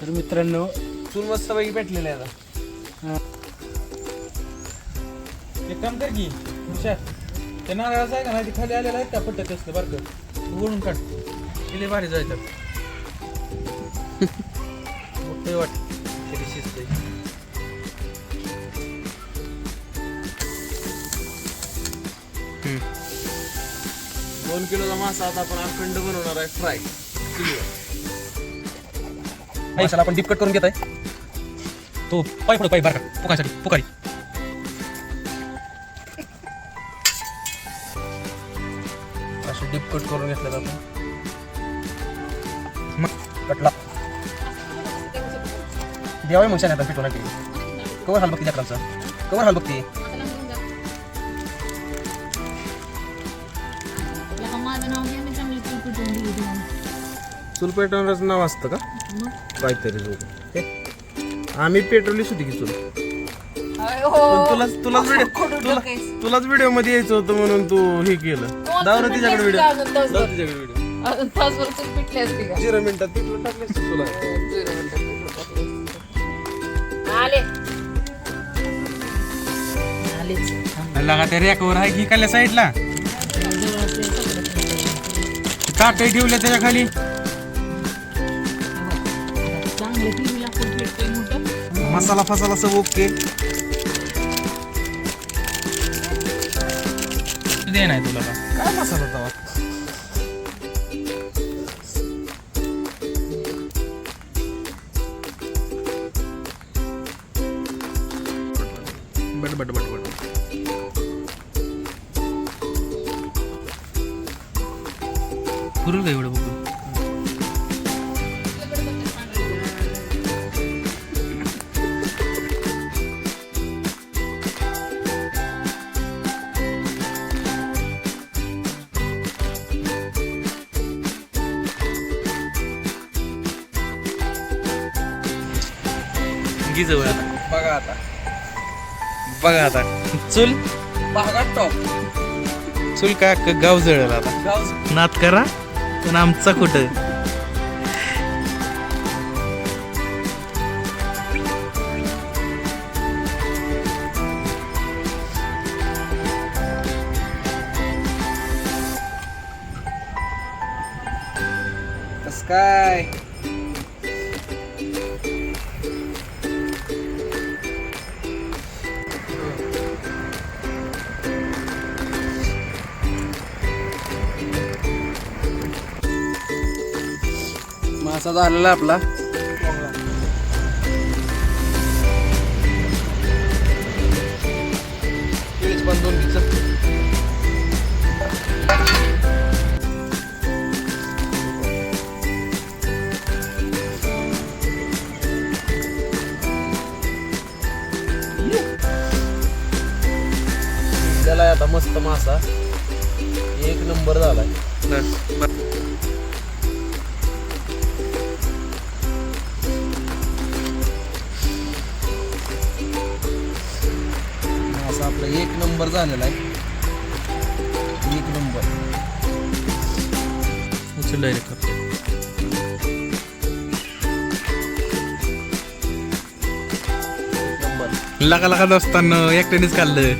तर मित्रांनो चूल मस्त पैकी भेटलेले आहे आता. एक काम कर की हुशार. त्या नारळाचं आहे का नाही ते खाली आलेलं आहे का? पट्ट्यात असतं बरं का? तू ओढून काढ. किती भारी जायचं मोठे वाट. किती शिस्त दोन किलोचा मासा आता आपण अखंड बनवणार आहे फ्राय पैशाला आपण डीप कट करून घेत आहे तो पाय पडतो पाय बार का पुकासाठी पुकारी असे डिप कट करून घेतले मग कटला. देवाय मग शाने पिटवणार की कवर हाल बघती लेकरांचा. कवर हाल बघती माझं नाव घ्या मी चांगली चुलपुटून दिली चूल पेटवणारच नाव असतं का? काहीतरी झोप आम्ही होती की चूल पण तुलाच तुलाच व्हिडिओ तुला तुलाच व्हिडिओमध्ये यायचं होतं म्हणून तू हे केलं. दावर तिच्याकडे व्हिडिओ दाव तिच्याकडे व्हिडिओ तासभर चूल पिटली असते का? झिरो मिनिटात तुला? आले. आलेच. लगा त्या रॅकवर आहे की साईडला ताटही ठेवल्या त्याच्याखाली चांगलं टीव्ही लाकूड भेटतोय मोठं. मसाला फसाला सब ओके. दे नाही तुला का? काय मसाला तवा? But but but but. पुरल का एवढं बघू? घे जवळ आता. बघा आता. बघा आता. चुल? बघा टॉप चुल का गाव जळलं आता. नात करा. पण आमचा कुठं? कस काय? मासा झालेला आहे आपला. पण दोन. त्याला आता मस्त मासा. एक नंबर झालाय. मासा आपला एक नंबर झालेला आहे. एक नंबर. उचल डायरेक्ट एक नंबर. लगा लगा असताना एकट्यानेच खाल्लं.